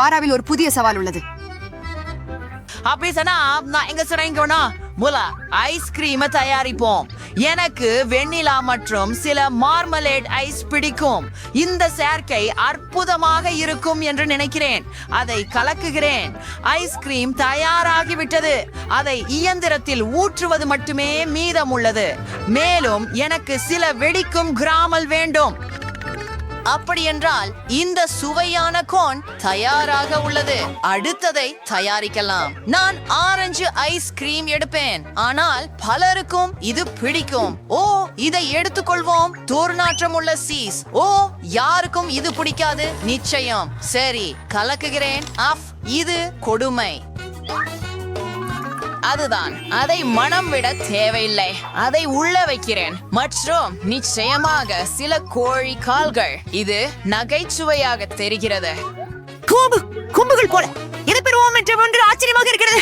பாராவில் ஒரு புதிய சவால் உள்ளது. அப்படி சொன்னா நான் எங்க சொல்றேங்கன்னா முலா ஐஸ்கிரீமை தயாரிப்போம். எனக்கு வெண்ணிலா மற்றும் சில மார்மலேட் ஐஸ் பிடிக்கும். இந்த சேர்க்கை அற்புதமாக இருக்கும் என்று நினைக்கிறேன். அதை கலக்குகிறேன். ஐஸ்கிரீம் தயாராகிவிட்டது அதை இயந்திரத்தில் ஊற்றுவது மட்டுமே மீதம் உள்ளது. மேலும் எனக்கு சில வெடிக்கும் கிராமல் வேண்டும். அப்படியென்றால் இந்த சுவையான கோன் தயாராக உள்ளது. அடுத்ததை தயாரிக்கலாம். நான் ஆரஞ்சு ஐஸ்கிரீம் எடுப்பேன். ஆனால் பலருக்கும் இது பிடிக்கும். ஓ இதை எடுத்துக்கொள்வோம். துர்நாற்றம் உள்ள சீஸ் ஓ யாருக்கும் இது பிடிக்காது. நிச்சயம். சரி கலக்குகிறேன். அஃப் இது கொடுமை. அதுதான். அதை மனம் விட தேவையில்லை. அதை உள்ள வைக்கிறேன். மற்றும் நிச்சயமாக சில கோழி கால்கள். இது நகைச்சுவையாக தெரிகிறது. கோம்பு கொம்புகள் போல. எதை பெறுவோம் என்ற ஒன்று ஆச்சரியமாக இருக்கிறது.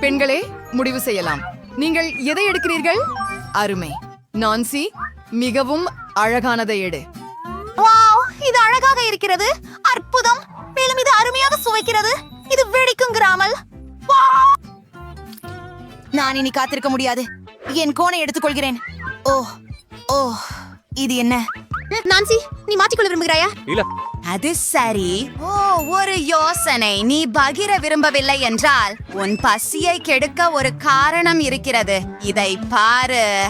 பெண்களே முடிவு செய்யலாம். நீங்கள் எதை எடுக்கிறீர்கள்? அருமை. நான்சி மிகவும் அழகானதை எடு. வாவ் இது அழகாக இருக்கிறது. அற்புதம். மேலும் இது அருமையாக சுவைக்கிறது. இது வெடிக்கும் கிராமல். நான் இனி காத்திருக்க முடியாது. என் கோணை எடுத்துக்கொள்கிறேன். ஓ ஓ இது என்ன? நான்சி நீ மாற்றிக்கொள்ள விரும்புகிறாயா? இல்ல. அது சரி. ஓ ஒரு யோசனை. நீ பகிர விரும்பவில்லை என்றால் உன் பசியை கெடுக்க ஒரு காரணம் இருக்கிறது. இதை பாரு.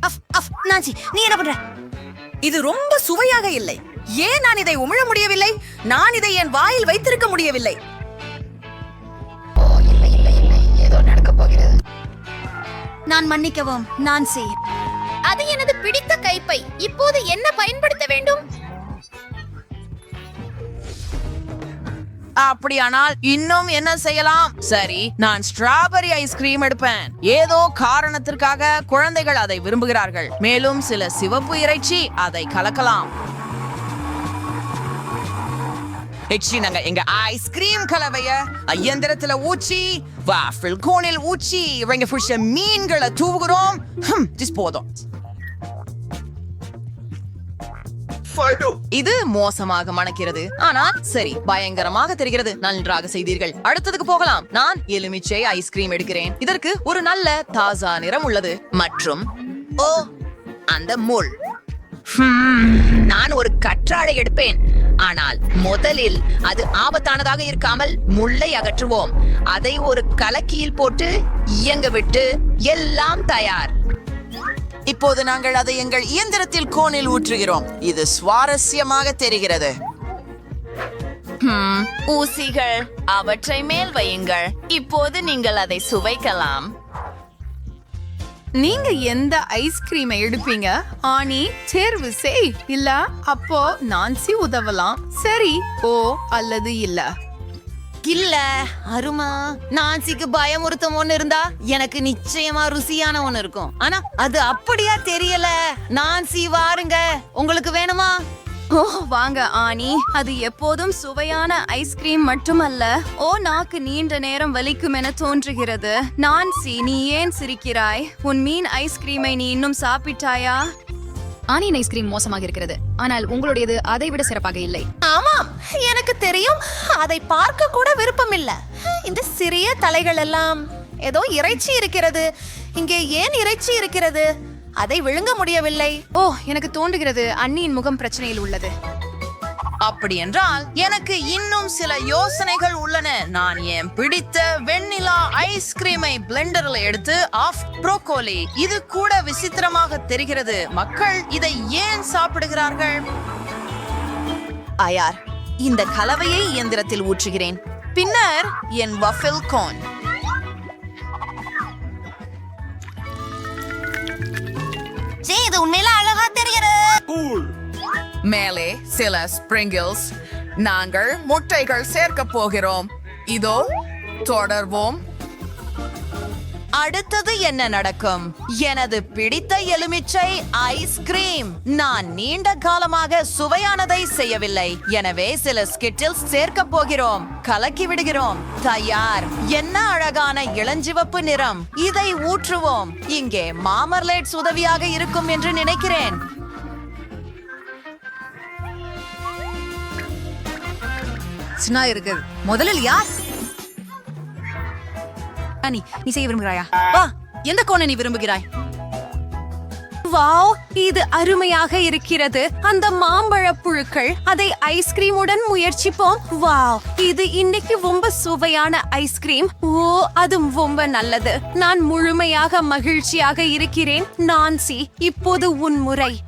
அஃப், அஃப், நான்சி நீ என்ன பண்ற? இது ரொம்ப சுவையாக இல்லை. ஏன் நான் இதை உமிழ முடியவில்லை? நான் இதை என் வாயில் வைத்திருக்க முடியவில்லை. நான் மன்னிக்கவும் நான்சி அது எனது பிடித்த கைப்பை. இப்போது என்ன பயன்படுத்த வேண்டும்? அப்படியானால் இன்னும் என்ன செய்யலாம்? சரி நான் ஸ்ட்ராபெரி ஐஸ்கிரீம் எடுப்பேன். ஏதோ காரணத்திற்காக குழந்தைகள் அதை விரும்புகிறார்கள். மேலும் சில சிவப்பு இறைச்சி அதை கலக்கலாம். ஹெச்டி நாங்க எங்க ஐஸ்கிரீம் கலவைய இயந்திரத்துல ஊச்சி வாஃபிள் கோனில் ஊச்சி இவங்க பிடிச்ச மீன்களை தூவுகிறோம். போதும். இது மோசமாக மணக்கிறது. ஆனால் சரி பயங்கரமாக தெரிகிறது. நன்றாக செய்தீர்கள். அடுத்ததுக்கு போகலாம். நான் எலுமிச்சை ஐஸ்கிரீம் எடுக்கிறேன். இதற்கு ஒரு நல்ல தாசா நிறம் உள்ளது. மற்றும் ஓ அந்த முள். நான் ஒரு கற்றாழை எடுப்பேன். ஆனால் முதலில் அது ஆபத்தானதாக இருக்காமல் முள்ளை அகற்றுவோம். அதை ஒரு கலக்கியில் போட்டு இயங்க விட்டு எல்லாம் தயார். இப்போது நாங்கள் அதை எங்கள் இயந்திரத்தில் கோனில் ஊற்றுகிறோம். இது சுவாரஸ்யமாக தெரிகிறது. ஊசிகள். அவற்றை மேல் வையுங்கள். இப்போது நீங்கள் அதை சுவைக்கலாம். நீங்க எந்த ஐஸ்கிரீமை எடுப்பீங்க? ஆனி தேர்வு செய். இல்ல அப்போ நான்சி உதவலாம். சரி ஓ அல்லது இல்ல? இல்ல அருமா. நான்சிக்கு பயமுறுத்தும் ஒண்ணு இருந்தா எனக்கு நிச்சயமா ருசியான ஒண்ணு இருக்கும். ஆனா அது அப்படியா தெரியல? நான்சி வாருங்க. உங்களுக்கு வேணுமா? ஓ வாங்க ஆனி. அது எப்போதும் சுவையான ஐஸ்கிரீம் மட்டுமல்ல. ஓ நாக்கு நீண்ட நேரம் வலிக்கும் என தோன்றுகிறது. நான்சி நீ ஏன் சிரிக்கிறாய்? உன் மீன் ஐஸ்கிரீமை நீ இன்னும் சாப்பிட்டாயா? ஆனியன் ஐஸ்கிரீம் மோசமாக இருக்கிறது. ஆனால் உங்களுடையது அதை விட சிறப்பாக இல்லை. ஆமாம் எனக்கு தெரியும். அதை பார்க்க கூட விருப்பம் இல்ல இந்த சிறிய தலைகள் எல்லாம் ஏதோ இறைச்சி இருக்கிறது. இங்கே ஏன் இறைச்சி இருக்கிறது? அதை விழுங்க முடியவில்லை. ஓ எனக்கு தோன்றுகிறது அண்ணியின் முகம் பிரச்சனையில் உள்ளது. அப்படி என்றால் எனக்கு இன்னும் சில யோசனைகள் உள்ளன. நான் என் பிடித்த வெண்ணிலா ஐஸ்கிரீமை பிளெண்டர்ல எடுத்து ஆஃப் ப்ரோக்கோலி இது கூட விசித்திரமாக தெரிகிறது. மக்கள் இதை ஏன் சாப்பிடுகிறார்கள்? ஆயார் இந்த கலவையை இயந்திரத்தில் ஊற்றுகிறேன். பின்னர் என் வஃபில் கோன். சே இது உண்மையில அழகா தெரிகிறது. மேலே சில ஸ்பிரிங்கிள்ஸ். நாங்கள் முட்டைகள் சேர்க்க போகிறோம். இதோ தொடர்வோம். அடுத்தது என்ன நடக்கும்? எனது பிடித்த எலுமிச்சை ஐஸ்கிரீம் நான் நீண்ட காலமாக சுவையானதை செய்யவில்லை. எனவே சில ஸ்கிட்டில்ஸ் சேர்க்க போகிறோம். கலக்கி விடுகிறோம். தயார். என்ன அழகான இளஞ்சிவப்பு நிறம். இதை ஊற்றுவோம். இங்கே மாமர்லேட்ஸ் உதவியாக இருக்கும் என்று நினைக்கிறேன். பிரச்சனை இருக்குது. முதலில் யார்? நீ நீ செய்ய விரும்புகிறாயா? வா எந்த கோணை நீ விரும்புகிறாய்? வாவ் இது அருமையாக இருக்கிறது. அந்த மாம்பழ புழுக்கள் அதை ஐஸ்கிரீமுடன் முயற்சிப்போம். வாவ் இது இன்னைக்கு ரொம்ப சுவையான ஐஸ்கிரீம் ஓ அது ரொம்ப நல்லது. நான் முழுமையாக மகிழ்ச்சியாக இருக்கிறேன். நான்சி இப்போது உன் முறை.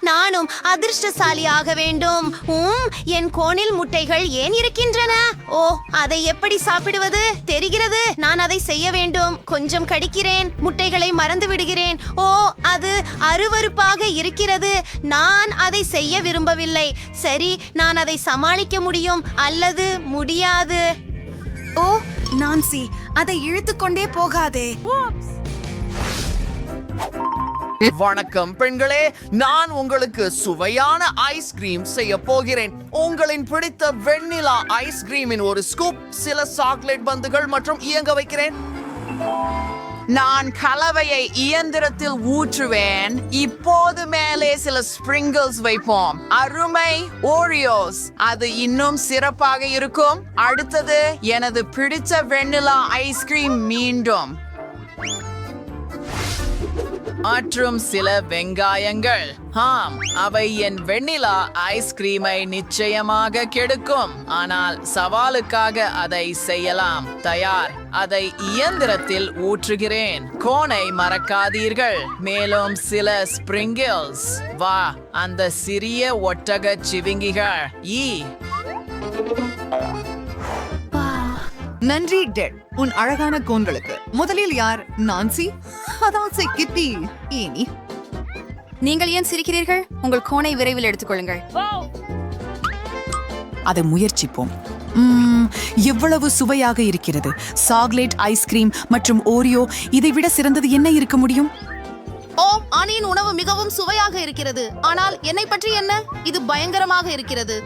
நானும் அதிர்ஷ்டசாலியாக வேண்டும். உம் என் கோணில் முட்டைகள் ஏன் இருக்கின்றன? ஓ அதை எப்படி சாப்பிடுவது? தெரிகிறது. நான் அதை செய்ய வேண்டும். கொஞ்சம் கடிக்கிறேன். முட்டைகளை மறந்து விடுகிறேன். ஓ அது அருவருப்பாக இருக்கிறது. நான் அதை செய்ய விரும்பவில்லை. சரி நான் அதை சமாளிக்க முடியும் அல்லது முடியாது? ஓ நான்சி அதை இழுத்துக்கொண்டே போகாதே. வணக்கம் பெண்களே நான் உங்களுக்கு சுவையான ஐஸ்கிரீம் செய்ய போகிறேன். உங்களின் பிடித்த வெண்ணிலா ஐஸ்கிரீமின் ஒரு ஸ்கூப் சில சாக்லேட் பந்துகள் மற்றும் இயங்க வைக்கிறேன். நான் கலவையை இயந்திரத்தில் ஊற்றுவேன். இப்போது மேலே சில ஸ்ப்ரிங்கிள்ஸ் வைப்போம். அருமை ஓரியோஸ் அது இன்னும் சிறப்பாக இருக்கும். அடுத்தது எனது பிடித்த வெண்ணிலா ஐஸ்கிரீம் மீண்டும். மற்றும் சில வெங்காயங்கள். ஆம் அவை என் வெண்ணிலா ஐஸ்கிரீமை நிச்சயமாக கெடுக்கும். ஆனால் சவாலுக்காக அதை செய்யலாம். தயார் அதை இயந்திரத்தில் ஊற்றுகிறேன். கோனை மறக்காதீர்கள். மேலும் சில ஸ்பிரிங்கிள்ஸ். வா அந்த சிறிய ஒட்டக சிவிங்கிகள். ஈ. நன்றி டெட். உன் அழகான கோன்களுக்கு முதலில் யார்? நான்சி? அதான் கிட்டி இனி. நீங்கள் ஏன் சிரிக்கிறீர்கள்? உங்கள் கோணை விரைவில் எடுத்துக்கொள்ளுங்கள். அதை முயற்சிப்போம். எவ்வளவு சுவையாக இருக்கிறது. சாக்லேட் ஐஸ்கிரீம் மற்றும் ஓரியோ இதை விட சிறந்தது என்ன இருக்க முடியும்? ஓ ஆனியின் உணவு மிகவும் சுவையாக இருக்கிறது. ஆனால் என்னை பற்றி என்ன? இது பயங்கரமாக இருக்கிறது.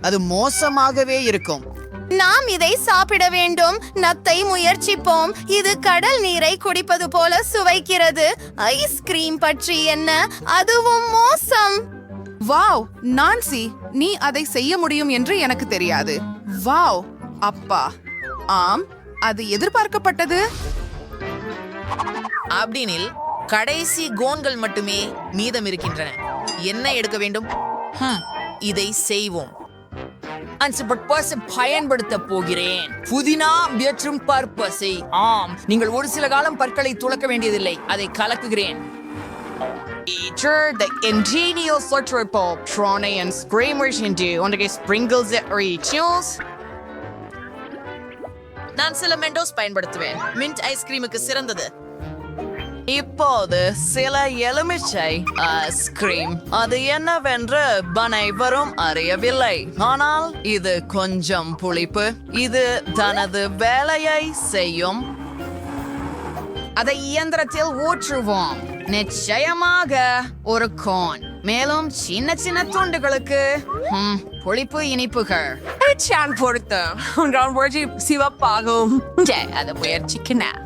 அது மோசமாகவே இருக்கும். நாம் இதை சாப்பிட வேண்டும். நத்தை முயற்சிப்போம். இது கடல் நீரை குடிப்பது போல சுவைக்கிறது. ஐஸ்கிரீம் பற்றி என்ன? அதுவும் மோசம். வாவ் நான்சி நீ அதை செய்ய முடியும் என்று எனக்கு தெரியாது. வாவ் அப்பா. ஆம் அது எதிர்பார்க்கப்பட்டது. அப்படினில் கடைசி கோன்கள் மட்டுமே மீதம் இருக்கின்றன என்ன எடுக்க வேண்டும்? இதை செய்வோம். அந்த பர்பஸை பயன்படுத்த போகிறேன் புதினா மற்றும் பர்பஸை ஆம் நீங்கள் ஒரு சில காலம் பற்களை துளக்க வேண்டியதில்லை அதை கலக்குகிறேன் Feature the ingenious triple Trone and Screamers into on the sprinkles that rituals. நான் சில மெண்டோஸ் பயன்படுத்துவேன் மின்ட் ஐஸ்கிரீமுக்கு சிறந்தது இப்போது சில எலுமிச்சை ஐஸ்கிரீம் அது என்னவென்று அனைவரும் அறியவில்லை. ஆனால் இது கொஞ்சம் புளிப்பு. இது தனது வேலையை செய்யும். அதை இயந்திரத்தில் ஊற்றுவோம். நிச்சயமாக ஒரு கோன். மேலும் சின்ன சின்ன துண்டுகளுக்கு புளிப்பு இனிப்புகள். பொறுத்த. சிவப்பாகும். அதை முயற்சிக்கினேன்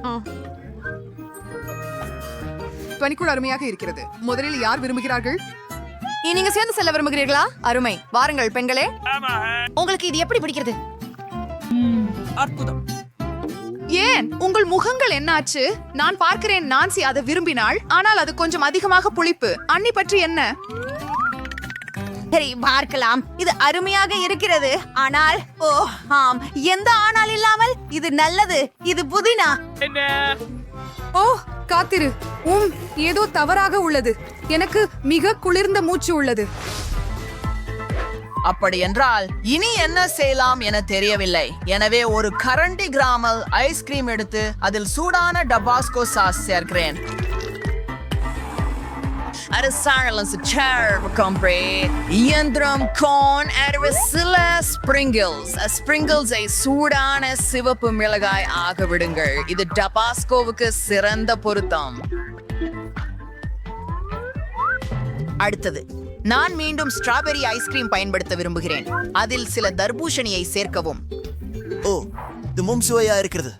பனிக்குள் அருமையாக இருக்கிறது. முதலில் யார் விரும்புகிறார்கள்? நீங்க சேர்ந்து செல்ல விரும்புகிறீர்களா? அருமை. வாருங்கள் பெண்களே. உங்களுக்கு இது எப்படி பிடிக்கிறது? ஏன்? உங்கள் முகங்கள் என்னாச்சு? நான் பார்க்கிறேன் நான்சி அதை விரும்பினாள். ஆனால் அது கொஞ்சம் அதிகமாக புளிப்பு. அன்னி பற்றி என்ன? சரி பார்க்கலாம். இது அருமையாக இருக்கிறது. ஆனால் ஓ ஆம். எந்த ஆனால் இல்லாமல் இது நல்லது. இது புதினா. ஓ காத்திரு. உம் ஏதோ தவறாக உள்ளது. எனக்கு மிக குளிர்ந்த மூச்சு உள்ளது. அப்படி என்றால் இனி என்ன செய்யலாம் என தெரியவில்லை. எனவே ஒரு கரண்டி கிராமல் ஐஸ்கிரீம் எடுத்து அதில் சூடான டபாஸ்கோ சாஸ் சேர்க்கிறேன். A silence chair compre இயந்திரம் கோன் அருவ சில ஸ்பிரிங்கிள்ஸ் ஸ்பிரிங்கிள்ஸை சூடான சிவப்பு மிளகாய் ஆக விடுங்கள் இது டபாஸ்கோவுக்கு சிறந்த பொருத்தம். அடுத்தது. நான் மீண்டும் ஸ்ட்ராபெரி ஐஸ்கிரீம் பயன்படுத்த விரும்புகிறேன். அதில் சில தர்பூஷணியை சேர்க்கவும். ஓ இது மும் சுவையா இருக்கிறது.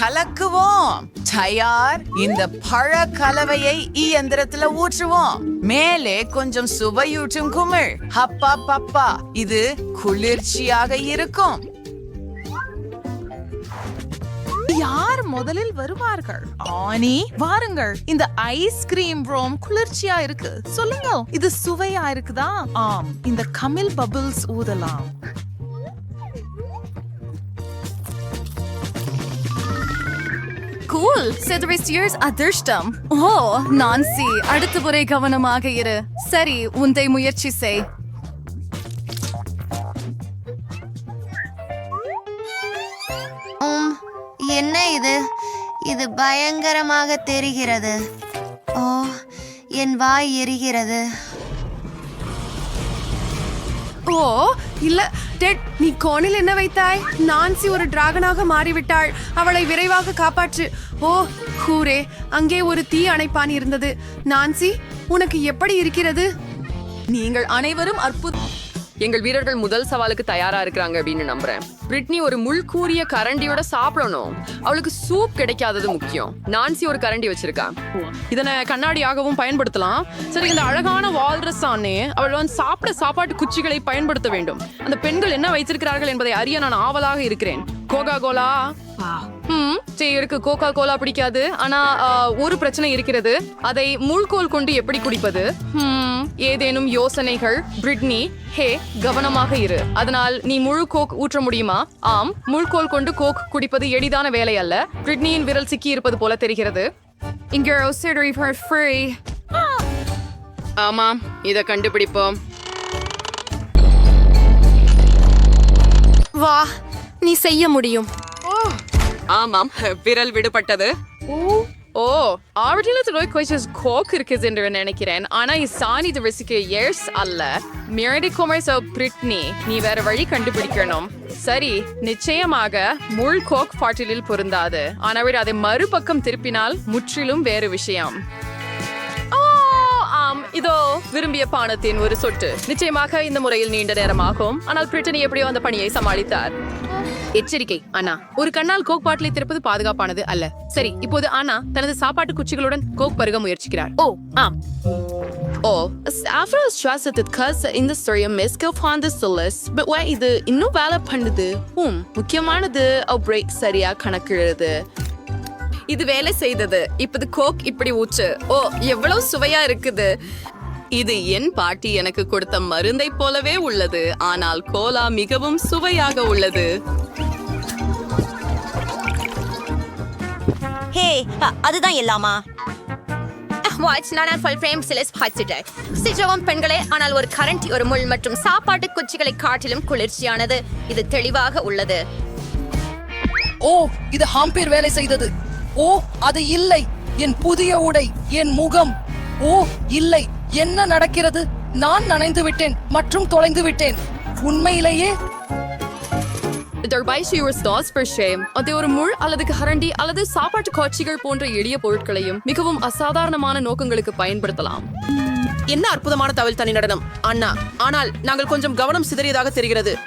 கலக்குவோம். தயார் இந்த பழ கலவையை இயந்திரத்துல ஊற்றுவோம். மேலே கொஞ்சம் சுவையூட்டும் குமிழ். ஹப்பா பப்பா. இது குளிர்ச்சியாக இருக்கும். யார் முதலில் வருவார்கள்? ஆனி வாருங்கள். இந்த ஐஸ்கிரீம் ரோம் குளிர்ச்சியா இருக்கு. சொல்லுங்க. இது சுவையா இருக்குதா? ஆம். இந்த கமில் பபிள்ஸ் ஊதலாம். கூல் செதுரிஸ்டியர்ஸ் அதிர்ஷ்டம் ஓ நான்சி அடுத்த முறை கவனமாக இரு சரி உந்தை முயற்சி செய் என்ன இது இது பயங்கரமாக தெரிகிறது ஓ என் வாய் எரிகிறது ஓ இல்ல டெட் நீ கோணில் என்ன வைத்தாய் நான்சி ஒரு டிராகனாக மாறிவிட்டாள் அவளை விரைவாக காப்பாற்று ஓ கூரே அங்கே ஒரு தீ அணைப்பான் இருந்தது. நான்சி உனக்கு எப்படி இருக்கிறது? நீங்கள் அனைவரும் அற்புத எங்கள் வீரர்கள் முதல் சவாலுக்கு தயாரா இருக்கிறாங்க அப்படின்னு நம்புறேன். பிரிட்னி ஒரு முள் கூறிய கரண்டியோட சாப்பிடணும். அவளுக்கு சூப் கிடைக்காதது முக்கியம். நான்சி ஒரு கரண்டி வச்சிருக்கா. இதனை கண்ணாடியாகவும் பயன்படுத்தலாம். சரி இந்த அழகான வால்ரஸ் ஆனே அவள் வந்து சாப்பிட சாப்பாட்டு குச்சிகளை பயன்படுத்த வேண்டும். அந்த பெண்கள் என்ன வைத்திருக்கிறார்கள் என்பதை அறிய நான் ஆவலாக இருக்கிறேன். Coca Cola. ம் செய்யறதுக்கு கோகா கோலா பிடிக்காது. ஆனா ஒரு பிரச்சனை இருக்கிறது. அதை முள்கோல் கொண்டு எப்படி குடிப்பது? ஏதேனும் யோசனைகள்? பிரிட்னி ஹே கவனமாக இரு. அதனால் நீ முழு கோக் ஊற்ற முடியுமா? ஆம். முள்கோல் கொண்டு கோக் குடிப்பது எளிதான வேலை அல்ல. பிரிட்னியின் விரல் சிக்கி இருப்பது போல தெரிகிறது. இங்க ஃப்ரீ ஆமாம். இதை கண்டுபிடிப்போம். வா நீ செய்ய முடியும். ஆமாம் விரல் விடுபட்டது. ஓ ஆரிஜினல் கொஞ்சம் கோக் இருக்குது என்று நினைக்கிறேன். ஆனா இசானி இது ரிசிக்கு இயர்ஸ் அல்ல. மிரடி கொமர்ஸ் பிரிட்னி நீ வேற வழி கண்டுபிடிக்கணும். சரி நிச்சயமாக முள் கோக் பாட்டிலில் பொருந்தாது. ஆனால் அதை மறுபக்கம் திருப்பினால் முற்றிலும் வேறு விஷயம். ஓ, ஆம் இதோ விரும்பிய பானத்தின் ஒரு சொட்டு. நிச்சயமாக இந்த முறையில் நீண்ட நேரமாகும். ஆனால் பிரிட்டனி எப்படியோ அந்த பணியை சமாளித்தார். எச்சரிக்கை அண்ணா. ஒரு கண்ணால் கோக் பாட்டிலை திறப்பது பாதுகாப்பானது அல்ல. சரி இப்போது அண்ணா தனது சாப்பாட்டு குச்சிகளுடன் கோக் பருக முயற்சிக்கிறார். ஓ ஆம். ஓ after சுவாசத்திற்கு இந்த ஸ்டோரியை மிஸ்க ஃபாந்த சொல்லஸ் பட் why இது இன்னும் வேலை பண்ணுது? ஹம் முக்கியமானது பிரேக் சரியா கணக்கிடுறது இது வேலை செய்தது. இப்போது கோக் இப்படி ஊச்சு ஓ எவ்வளவு சுவையா இருக்குது. இது என் பாட்டி எனக்கு கொடுத்த மருந்தை போலவே உள்ளது. ஆனால் கோலா மிகவும் சுவையாக உள்ளது. ஹே அதுதான் எல்லாமா? வாட்ச் நான் ஃபுல் ஃப்ரேம் சிலஸ் ஹாய்ச்சிட்டேன் சிஜவும் பெண்களே ஆனால் ஒரு கரண்ட் ஒரு முள் மற்றும் சாப்பாட்டு குச்சிகளை காட்டிலும் குளிர்ச்சியானது. இது தெளிவாக உள்ளது. ஓ இது ஹாம்பீர் வேலை செய்தது. ஓ அது இல்லை. என் புதிய உடை என் முகம். ஓ இல்லை. என்ன நடக்கிறது? நான் நனைந்து விட்டேன் மற்றும் தொலைந்து விட்டேன். உண்மையிலேயே Dabei ஸ்டாஸ் per shame. அது ஒரு முள் அல்லது கரண்டி அல்லது சாப்பாட்டு காட்சிகள் போன்ற எளிய பொருட்களையும் மிகவும் அசாதாரணமான நோக்கங்களுக்கு பயன்படுத்தலாம். என்ன அற்புதமான தவில் தனி நடனம். அண்ணா ஆனால் நாங்கள் கொஞ்சம் கவனம் சிதறியதாக தெரிகிறது.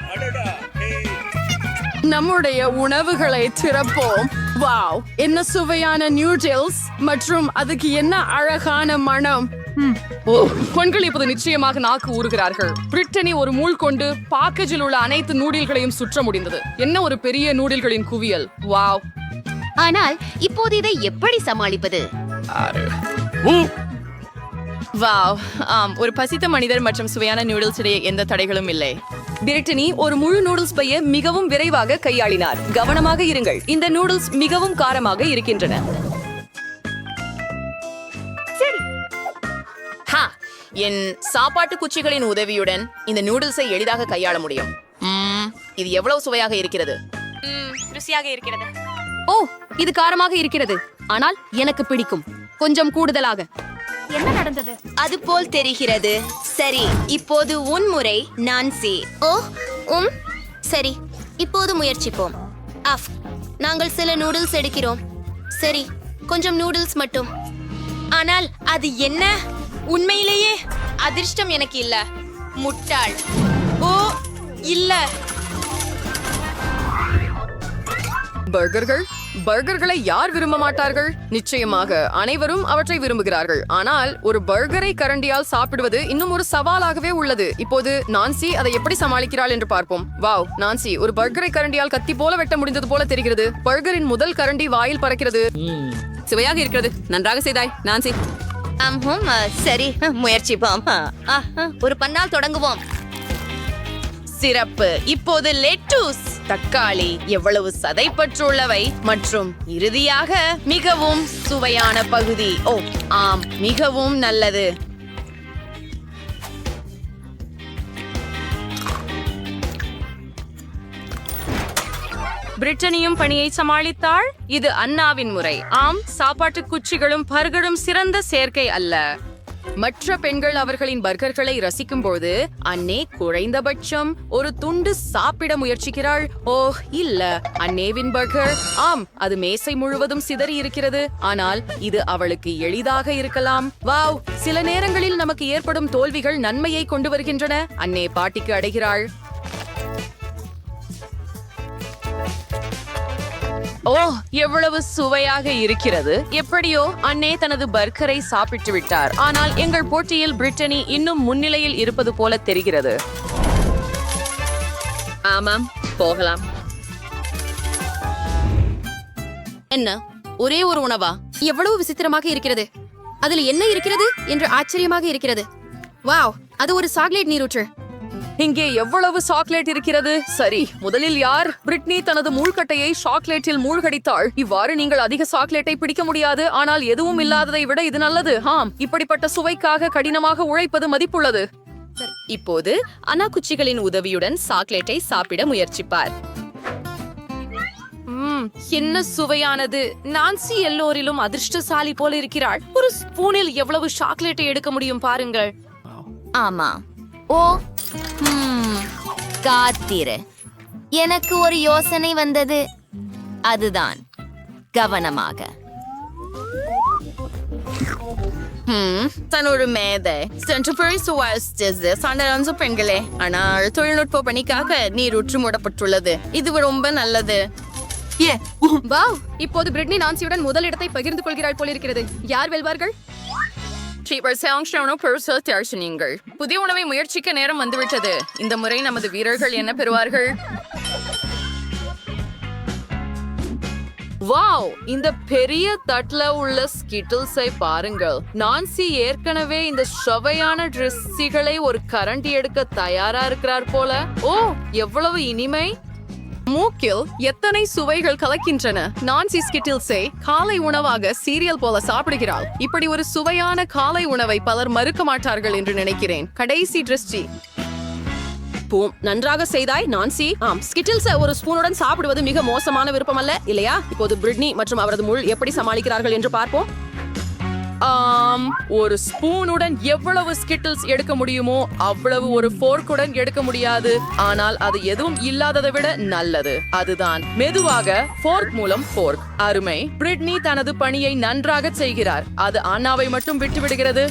நம்முடைய உணவுகளை திறப்போம். வாவ் என்ன சுவையான நியூடில்ஸ் மற்றும் அதுக்கு என்ன அழகான மனம் பெண்கள் இப்போது நிச்சயமாக நாக்கு ஊறுகிறார்கள். பிரிட்டனி ஒரு மூள் கொண்டு பாக்கேஜில் உள்ள அனைத்து நூடில்களையும் சுற்ற முடிந்தது. என்ன ஒரு பெரிய நூடில்களின் குவியல்? வாவ். ஆனால் இப்போது இதை எப்படி சமாளிப்பது? வாவ். ஆம் ஒரு பசித்த மனிதர் மற்றும் சுவையான நூடுல்ஸ் இடையே எந்த தடைகளும் இல்லை. பிரிட்டனி ஒரு முழு நூடுல்ஸ் பைய மிகவும் விரைவாக கையாளினார். கவனமாக இருங்கள். இந்த நூடுல்ஸ் மிகவும் காரமாக இருக்கின்றன. என் சாப்பாட்டு குச்சிகளின் உதவியுடன் இந்த நூடுல்ஸை எளிதாக கையாள முடியும். இது எவ்வளவு சுவையாக இருக்கிறது? ஓ இது காரமாக இருக்கிறது. ஆனால் எனக்கு பிடிக்கும். கொஞ்சம் கூடுதலாக. அது போல் தெரிகிறது. சரி இப்போது உன் முறை நான்சி. ஓ உம். சரி இப்போது முயற்சிப்போம். அஃப் நாங்கள் சில நூடுல்ஸ் எடுக்கிறோம். சரி கொஞ்சம் நூடுல்ஸ் மட்டும். ஆனால் அது என்ன? உண்மையிலேயே அதிர்ஷ்டம் எனக்கு இல்ல. முட்டாள். ஓ இல்ல. பர்கர்கள்? பர்கர்களை யார் விரும்ப மாட்டார்கள்? நிச்சயமாக அனைவரும் அவற்றை விரும்புகிறார்கள். ஆனால் ஒரு பர்கரை கரண்டியால் சாப்பிடுவது இன்னும் ஒரு சவாலாகவே உள்ளது. இப்போது நான்சி அதை எப்படி சமாளிக்கிறாள் என்று பார்ப்போம். வாவ் நான்சி ஒரு பர்கரை கரண்டியால் கத்தி போல வெட்ட முடிந்தது போல தெரிகிறது. பர்கரின் முதல் கரண்டி வாயில் பறக்கிறது. சுவையாக இருக்கிறது. நன்றாக செய்தாய் நான்சி. ஆமாம் சரி முயற்சிப்போம் ஒரு பன்னால் தொடங்குவோம். சிறப்பு. இப்போது லெட்டூஸ். தக்காளி எவ்வளவு சதைப்பற்றுள்ளவை மற்றும் இறுதியாக மிகவும் சுவையான பகுதி. ஓ ஆம் மிகவும் நல்லது. பிரிட்டனியும் பணியை சமாளித்தாள். இது அண்ணாவின் முறை. ஆம் சாப்பாட்டு குச்சிகளும் பர்கரும் சிறந்த சேர்க்கை அல்ல. மற்ற பெண்கள் அவர்களின் பர்கர்களை ரசிக்கும்போது அன்னே குறைந்தபட்சம் ஒரு துண்டு சாப்பிட முயற்சிக்கிறாள். ஓ இல்ல அன்னேவின் பர்கர். ஆம் அது மேசை முழுவதும் சிதறி இருக்கிறது. ஆனால் இது அவளுக்கு எளிதாக இருக்கலாம். வாவ் சில நேரங்களில் நமக்கு ஏற்படும் தோல்விகள் நன்மையை கொண்டு வருகின்றன. அன்னே பாட்டிக்கு அடைகிறாள். ஓ எவ்வளவு சுவையாக இருக்கிறது. எப்படியோ அன்னே தனது பர்கரை சாப்பிட்டு விட்டார். ஆனால் எங்கள் போட்டியில் பிரிட்டனி இன்னும் முன்னிலையில் இருப்பது போல தெரிகிறது. ஆமாம் போகலாம். என்ன ஒரே ஒரு உணவா? எவ்வளவு விசித்திரமாக இருக்கிறது. அதில் என்ன இருக்கிறது என்று ஆச்சரியமாக இருக்கிறது. வாவ் அது ஒரு சாக்லேட் நீரூற்று. இங்கே எவ்வளவு சாக்லேட் இருக்கிறது? சரி முதலில் யார் பிரிட்னி தனது மூழ்கட்டையை சாக்லேட்டில் மூழ்கடித்தாள்? இவ்வாறு நீங்கள் அதிக சாக்லேட்டை பிடிக்க முடியாது ஆனால் எதுவும் இல்லாததை விட இது நல்லது. ஆம் இப்படிப்பட்ட சுவைக்காக கடினமாக உழைப்பது மதிப்புள்ளது. இப்போது அனாக்குச்சிகளின் உதவியுடன் சாக்லேட்டை சாப்பிட முயற்சிப்பார். என்ன சுவையானது. நான்சி எல்லோரிலும் அதிர்ஷ்டசாலி போல இருக்கிறாள். ஒரு ஸ்பூனில் எவ்வளவு சாக்லேட்டை எடுக்க முடியும் பாருங்கள். ஆமா. ஓ காத்திரு. எனக்கு ஒரு யோசனை வந்தது. அதுதான் கவனமாக. தன்னோட மேதை. சென்ட்ரபரி சுவாஸ்டிஸ் சாண்டரான்சு பெண்களே. ஆனால் தொழில்நுட்ப பணிக்காக நீரூற்று மூடப்பட்டுள்ளது. இது ரொம்ப நல்லது. வாவ். இப்போது பிரிட்னி நான்சியுடன் முதல் இடத்தை பகிர்ந்து கொள்கிறாள் போலிருக்கிறது. யார் வெல்வார்கள்? நீங்கள் புதிய உணவை முயற்சிக்க நேரம் வந்துவிட்டது. இந்த முறை நமது வீரர்கள் என்ன பெறுவார்கள்? வாவ்! இந்த பெரிய தட்டுல உள்ள ஸ்கிட்டில்ஸை பாருங்கள். நான்சி ஏற்கனவே இந்த சுவையான ட்ரெஸ்ஸிகளை ஒரு கரண்டி எடுக்க தயாரா இருக்கிறார் போல. ஓ எவ்வளவு இனிமை! மூக்கில் எத்தனை சுவைகள் கலக்கின்றன? நான்சி ஸ்கிட்டில்ஸே காலை உணவாக சீரியல் போல சாப்பிடுகிறாள். இப்படி ஒரு சுவையான காலை உணவை பலர் மறுக்க மாட்டார்கள் என்று நினைக்கிறேன். கடைசி திருஷ்டி. போம் நன்றாக செய்தாய் நான்சி. ஆம் ஸ்கிட்டில்ஸ் ஒரு ஸ்பூனுடன் சாப்பிடுவது மிக மோசமான விருப்பம் அல்ல இல்லையா? இப்போது பிரிட்னி மற்றும் அவரது முள் எப்படி சமாளிக்கிறார்கள் என்று பார்ப்போம். ஆம் ஒரு ஸ்பூனுடன் எவ்வளவு ஸ்கிட்டில்ஸ் எடுக்க முடியுமோ அவ்வளவு ஒரு ஃபோர்க்குடன் எடுக்க முடியாது. ஆனால் அது எதுவும் இல்லாததை விட நல்லது. அதுதான். மெதுவாக ஃபோர்க் மூலம் ஃபோர்க். அருமை. பிரிட்னி தனது பணியை நன்றாக செய்கிறார். அது அண்ணாவை மட்டும் விட்டு விடுகிறது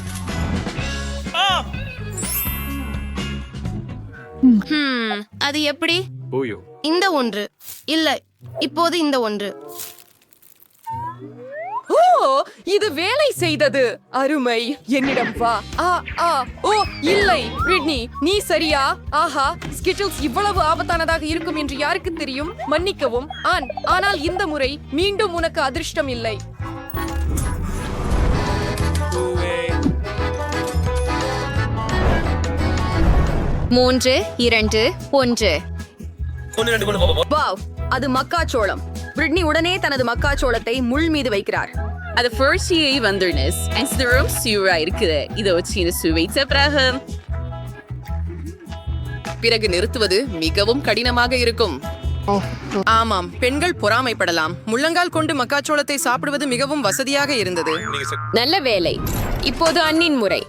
ஹம், அது எப்படி? இந்த ஒன்று. இல்லை இப்போது இந்த ஒன்று. இது வேலை செய்தது. அருமை. என்னிடம் வா. ஆ ஆ. ஓ இல்லை. பிரிட்னி நீ சரியா? ஆஹா ஸ்கிட்டில்ஸ் இவ்வளவு ஆபத்தானதாக இருக்கும் என்று யாருக்கு தெரியும்? மன்னிக்கவும். ஆன். ஆனால் இந்த முறை மீண்டும் உனக்கு அதிர்ஷ்டம் இல்லை. மூன்று இரண்டு ஒன்று. வாவ். அது மக்காச்சோளம். பிரிட்னி உடனே தனது மக்காச்சோளத்தை முள் மீது வைக்கிறார். அது ஃபர்ஸ்டியை வந்துனஸ் அன்ஸ்தரும் சூரா இருக்குது இதை வச்சு சுவைத்த பிறகு பிறகு நிறுத்துவது மிகவும் கடினமாக இருக்கும். ஆமாம் பெண்கள் பொறாமைப்படலாம். முள்ளங்கால் கொண்டு மக்காச்சோளத்தை சாப்பிடுவது மிகவும் வசதியாக இருந்தது. நல்ல வேலை. இப்போது அண்ணின் முறை.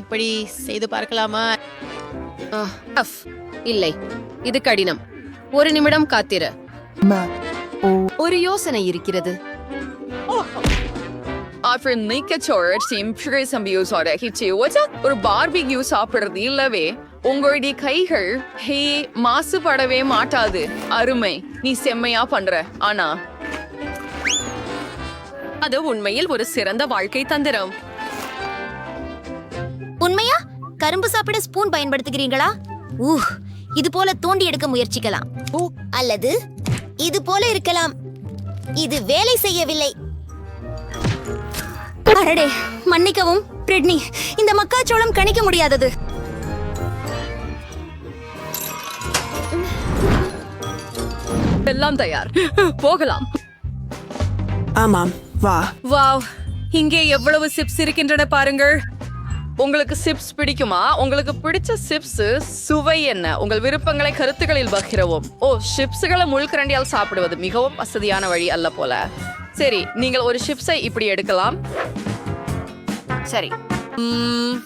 இப்படி செய்து பார்க்கலாமா? அஃப், இல்லை. இது கடினம். ஒரு நிமிடம் காத்திரு. ஒரு யோசனை இருக்கிறது. அப்புறம் நீக்க சோழ சிம்பிள் சம்பியூஸோட ஹிச்சி. ஒரு பார்பிக்யூ சாப்பிடுறது இல்லவே. உங்களுடைய கைகள் ஹே மாசுபடவே மாட்டாது. அருமை. நீ செம்மையா பண்ற. ஆனா. அது உண்மையில் ஒரு சிறந்த வாழ்க்கை தந்திரம். உண்மையா? கரும்பு சாப்பிட ஸ்பூன் பயன்படுத்துகிறீங்களா ஊஹ் இது போல தோண்டி எடுக்க முயற்சிக்கலாம். அல்லது இது போல இருக்கலாம். இது வேலை செய்யவில்லை. அடடே மன்னிக்கவும் பிரிட்னி. இந்த மக்காச்சோளம் கணிக்க முடியாதது. எல்லாம் தயார். போகலாம். ஆமாம் வா. வாவ் இங்கே எவ்வளவு சிப்ஸ் இருக்கின்றன பாருங்கள். உங்களுக்கு சிப்ஸ் பிடிக்குமா? உங்களுக்கு பிடிச்ச சிப்ஸ் சுவை என்ன? உங்கள் விருப்பங்களை கருத்துக்களில் பகிரவும். ஓ சிப்ஸ்களை முள்கரண்டியால் சாப்பிடுவது மிகவும் வசதியான வழி அல்ல போல. சரி நீங்கள் ஒரு சிப்ஸை இப்படி எடுக்கலாம். சரி.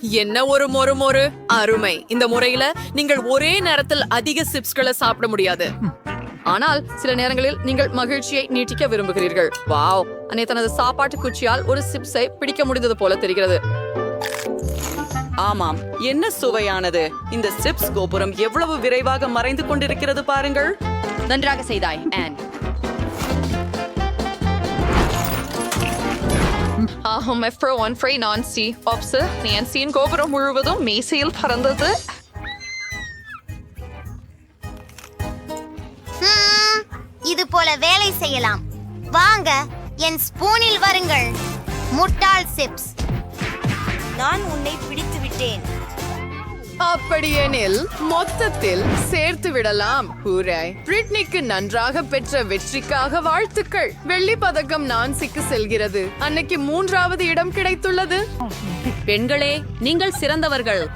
என்ன ஒரு மொறு மொறு? அருமை. இந்த முறையில நீங்கள் ஒரே நேரத்தில் அதிக சிப்ஸ்களை சாப்பிட முடியாது. ஆனால் சில நேரங்களில் நீங்கள் மகிழ்ச்சியை நீட்டிக்க விரும்புகிறீர்கள். வாவ்! அன்னை தனது சாப்பாட்டு குச்சியால் ஒரு சிப்ஸை பிடிக்க முடிந்தது போல தெரிகிறது. ஆமாம் என்ன சுவையானது? இந்த சிப்ஸ் கோபுரம் எவ்வளவு விரைவாக மறைந்து கொண்டிருக்கிறது பாருங்கள். நன்றாக செய்தாய் ஆன். ஆஹும் எஃப்ரோ ஒன் ஃப்ரை நான்சி ஆப்ஸ் நான்சியின் கோபுரம் முழுவதும் மேசையில் பறந்தது. ஹம், இது போல வேலை செய்யலாம். வாங்க என் ஸ்பூனில் வருங்கள். முட்டாள் சிப்ஸ். நான் உன்னை பிடித்து அப்படியெனில் மொத்தத்தில் சேர்த்து விடலாம். ஹூராய் பிரிட்னிக்கு நன்றாக பெற்ற வெற்றிக்காக வாழ்த்துக்கள். வெள்ளி பதக்கம் நான்சிக்கு செல்கிறது. அன்னைக்கு மூன்றாவது இடம் கிடைத்துள்ளது. பெண்களே நீங்கள் சிறந்தவர்கள்.